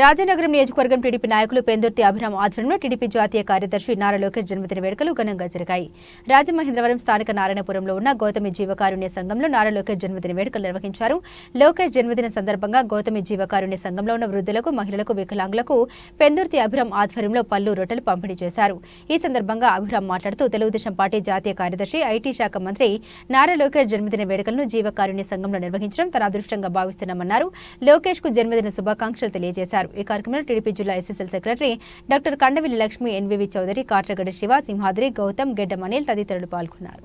రాజనగరం నియోజకవర్గం టీడీపీ నాయకులు పెందుర్తి అభిరామ్ ఆధ్వర్యంలో టీడీపీ జాతీయ కార్యదర్శి నారా లోకేష్ జన్మదిన వేడుకలు ఘనంగా జరిగాయి. రాజమహేంద్రవరం స్థానిక నారాయణపురంలో ఉన్న గౌతమి జీవకారుణ్య సంఘంలో నారా లోకేష్ జన్మదిన వేడుకలు నిర్వహించారు. లోకేష్ జన్మదిన సందర్భంగా గౌతమి జీవకారుణ్య సంఘంలో ఉన్న వృద్ధులకు మహిళలకు వికలాంగులకు పెందుర్తి అభిరామ్ ఆధ్వర్యంలో పళ్ళు రొట్టెలు పంపిణీ చేశారు. ఈ సందర్భంగా అభిరామ్ మాట్లాడుతూ తెలుగుదేశం పార్టీ జాతీయ కార్యదర్శి ఐటీ శాఖ మంత్రి నారా లోకేష్ జన్మదిన వేడుకలను జీవకారుణ్య సంఘంలో నిర్వహించడం తన అదృష్టంగా భావిస్తున్నామన్నారు. లోకేష్కు జన్మదిన శుభాకాంక్షలు తెలియజేశారు. ఈ కార్యక్రమంలో టీడీపీ జిల్లా SSL secretary doctor Kandavilli Lakshmi NVV Chowdary Katragadda Siva Simhadri Gautam Gedda Manil తదితరులు పాల్గొన్నారు.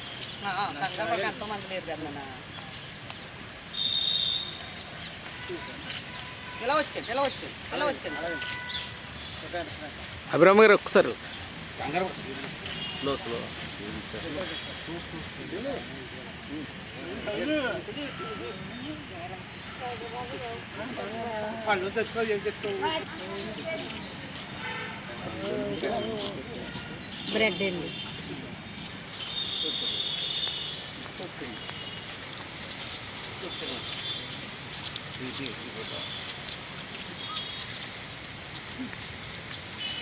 ఇలా వచ్చాను ఇలా వచ్చాను ఇలా వచ్చాను అభిరామ్ గారు ఒక్కసారి. స్లో స్లో పళ్ళు తెచ్చుకో ఏం తెచ్చుకో బ్రెడ్ అండి.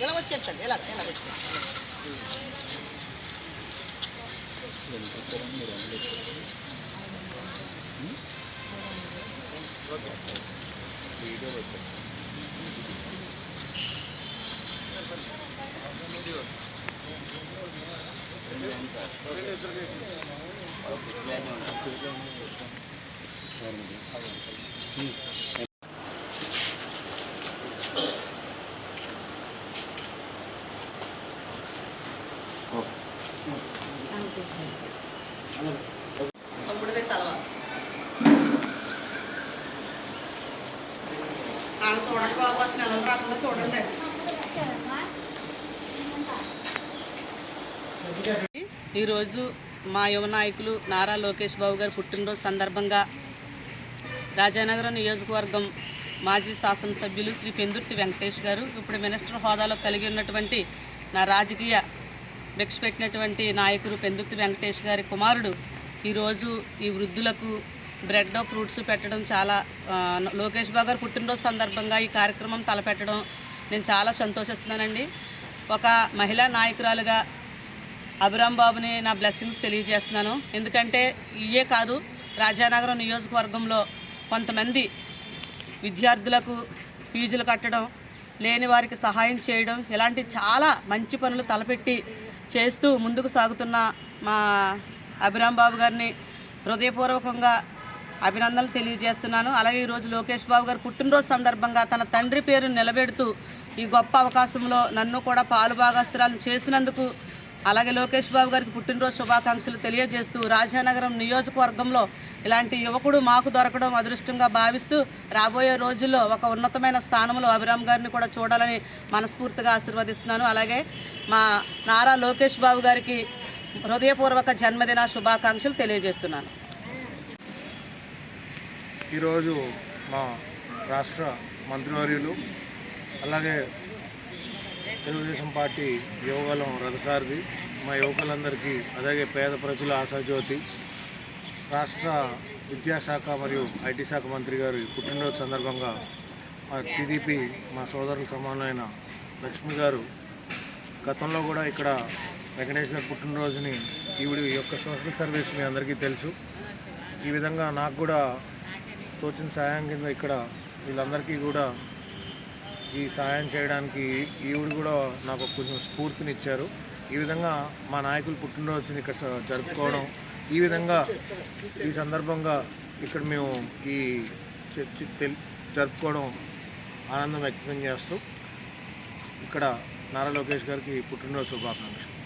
ఇలా వచ్చాడు తమ్ముడు దగ్గర సెలవు వాళ్ళు చూడండి బాబు అసలు నెలలు రాకుండా చూడండి ఈరోజు మా యువ నాయకులు నారా లోకేష్ బాబు గారి పుట్టినరోజు సందర్భంగా రాజానగరం నియోజకవర్గం మాజీ శాసనసభ్యులు శ్రీ పెందుర్తి వెంకటేష్ గారు ఇప్పుడు మినిస్టర్ హోదాలో కలిగి ఉన్నటువంటి నా రాజకీయ భిక్ష పెట్టినటువంటి నాయకుడు పెందుర్తి వెంకటేష్ గారి కుమారుడు. ఈరోజు ఈ వృద్ధులకు బ్రెడ్ ఫ్రూట్స్ పెట్టడం చాలా లోకేష్ బాబు గారు పుట్టినరోజు సందర్భంగా ఈ కార్యక్రమం తలపెట్టడం నేను చాలా సంతోషిస్తున్నానండి. ఒక మహిళా నాయకురాలుగా అభిరామ్ బాబుని నా బ్లెస్సింగ్స్ తెలియజేస్తున్నాను. ఎందుకంటే ఇవే కాదు రాజానగరం నియోజకవర్గంలో కొంతమంది విద్యార్థులకు ఫీజులు కట్టడం లేని వారికి సహాయం చేయడం ఇలాంటి చాలా మంచి పనులు తలపెట్టి చేస్తూ ముందుకు సాగుతున్న మా అభిరామ్ బాబు గారిని హృదయపూర్వకంగా అభినందనలు తెలియజేస్తున్నాను. అలాగే ఈరోజు లోకేష్ బాబు గారు పుట్టినరోజు సందర్భంగా తన తండ్రి పేరును నిలబెడుతూ ఈ గొప్ప అవకాశంలో నన్ను కూడా పాలు భాగస్తురాలను చేసినందుకు అలాగే లోకేష్ బాబు గారికి పుట్టినరోజు శుభాకాంక్షలు తెలియజేస్తూ రాజానగరం నియోజకవర్గంలో ఇలాంటి యువకుడు మాకు దొరకడం అదృష్టంగా భావిస్తూ రాబోయే రోజుల్లో ఒక ఉన్నతమైన స్థానంలో అభిరామ్ గారిని కూడా చూడాలని మనస్ఫూర్తిగా ఆశీర్వదిస్తున్నాను. అలాగే మా నారా లోకేష్ బాబు గారికి హృదయపూర్వక జన్మదిన శుభాకాంక్షలు తెలియజేస్తున్నాను. ఈరోజు మా రాష్ట్ర మంత్రివర్యులు అలాగే తెలుగుదేశం పార్టీ యువగలం రథసారథి మా యువకులందరికీ అలాగే పేద ప్రజల ఆశాజ్యోతి రాష్ట్ర విద్యాశాఖ మరియు ఐటీ శాఖ మంత్రి గారి పుట్టినరోజు సందర్భంగా మా టీడీపీ మా సోదరుల సమానమైన లక్ష్మి గారు గతంలో కూడా ఇక్కడ వెంకటేష్ గారి పుట్టినరోజుని ఈవిడ యొక్క సోషల్ సర్వీస్ మీ అందరికీ తెలుసు. ఈ విధంగా నాకు కూడా తోచిన సాయం కింద ఇక్కడ వీళ్ళందరికీ కూడా ఈ సాయం చేయడానికి ఈవిడ కూడా నాకు కొంచెం స్ఫూర్తినిచ్చారు. ఈ విధంగా మా నాయకులు పుట్టినరోజుని ఇక్కడ జరుపుకోవడం ఈ విధంగా ఈ సందర్భంగా ఇక్కడ మేము ఈ చర్చి జరుపుకోవడం ఆనందం వ్యక్తం చేస్తూ ఇక్కడ నారా లోకేష్ గారికి పుట్టినరోజు శుభాకాంక్షలు.